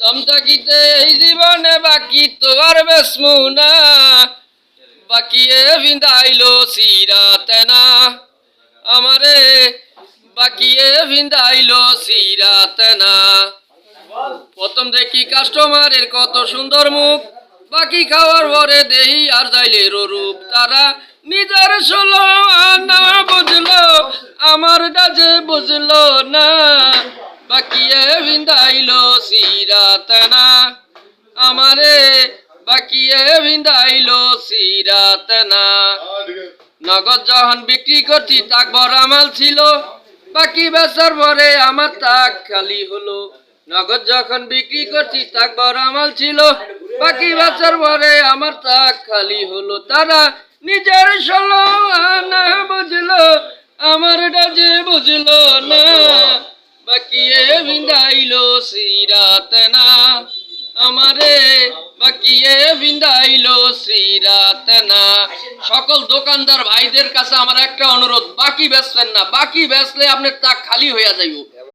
দমতাকিতে এই জীবনে বাকি তো আর বেসমু না। বাকিয়ে ভিন্দাইলো সিরাতে না। আমারে বাকিয়ে ভিন্দাইলো সিরাতে না। প্রথম দেখি কাস্টমারের কত সুন্দর মুখ। বাকি খাওয়ার পরে দেহি আর যাইলের রূপ তারা। নিজের ষোলো আনা বুঝলো, আমার ডাজে বুঝলো না। বাকিয়ে ভিন্দাইলো সিরাত না আমারে বাকিয়ে ভিন্দাইলো সিরাত না নগদ যখন বিক্রি করছি, তাক বড় আমাল ছিল। বাকি বেচার পরে আমার তাক খালি হলো। নগদ যখন বিক্রি করছি, তাক বড় আমাল ছিল। বাকি বেচার পরে আমার তাক খালি হলো। তারা নিজের ষোলো আনা বুঝলো, আমার ডাজে বুঝলো না। সিরাত না, আমারে বাকিয়ে ভিন্দাইলো সিরাত না। সকল দোকানদার ভাইদের কাছে আমার একটা অনুরোধ, বাকি বেচলেন না, বাকি বেচলে আপনার তাক খালি হইয়া যাইব।